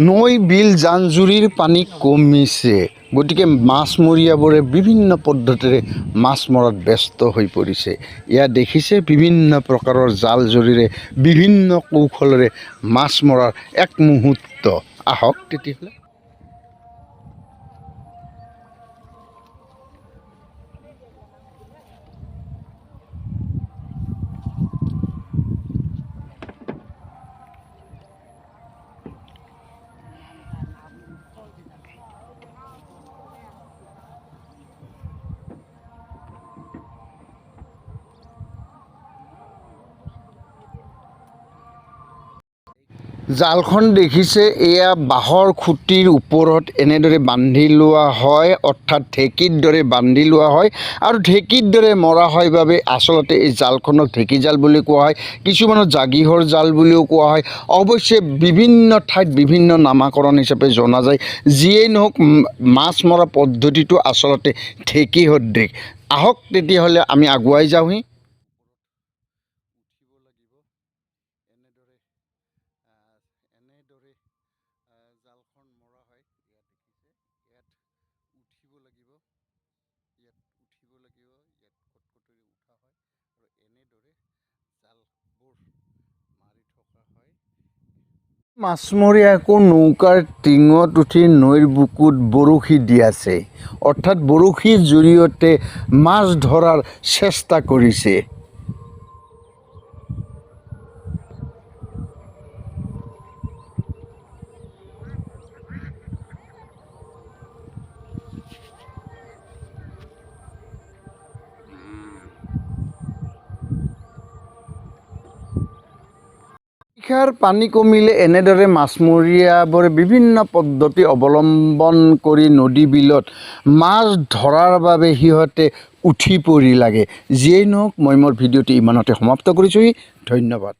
নৈ বিল জান জুৰিৰ পানী কমিছে। গতিকে মাছমৰীয়াবোৰে বিভিন্ন পদ্ধতিৰে মাছ মৰাত ব্যস্ত হৈ পৰিছে। ইয়া দেখিছে বিভিন্ন প্ৰকাৰৰ জাল জৰিৰে বিভিন্ন কৌশলেৰে মাছ মৰাৰ এক মুহূৰ্ত। আহক, তেতিয়াহ'লে। জালখন দেখিছে এয়া বাঁহৰ খুঁটিৰ ওপৰত এনেদৰে বান্ধি লোৱা হয়, অৰ্থাৎ ঢেঁকীৰ দৰে বান্ধি লোৱা হয় আৰু ঢেঁকীৰ দৰে মৰা হয় বাবে আচলতে এই জালখনক ঢেঁকী জাল বুলি কোৱা হয় কিছুমানত জাগিহৰ জাল বুলিও কোৱা হয়। অৱশ্যে বিভিন্ন ঠাইত বিভিন্ন নামাকৰণ হিচাপে জনা যায়, যিয়েই নহওক মাছ মৰা পদ্ধতিটো আচলতে ঢেঁকী। সদৃশ আহক তেতিয়াহ'লে আমি আগুৱাই যাওঁহি। এনেদৰে জালখন মৰা হয় ইয়াত দেখিছে। ইয়াত উঠিব লাগিব। ইয়াত উঠিব লাগিব। ইয়াত উঠা হয় আৰু এনেদৰে জালবোৰ মাৰি থকা হয়। মাছমৰীয়া আকৌ নৌকাৰ টিঙত উঠি নৈৰ বুকুত বৰশী দি আছে। অৰ্থাৎ বৰশীৰ জৰিয়তে মাছ ধৰাৰ চেষ্টা কৰিছে। বাৰিষাৰ পানী কমিলে এনেদৰে মাছমৰীয়াবোৰে বিভিন্ন পদ্ধতি অৱলম্বন কৰি নদী বিলত মাছ ধৰাৰ বাবে সিহঁতে উঠি পৰি লাগে। যিয়েই নহওক, মই মোৰ ভিডিঅ'টি ইমানতে সমাপ্ত কৰিছোঁহি ধন্যবাদ।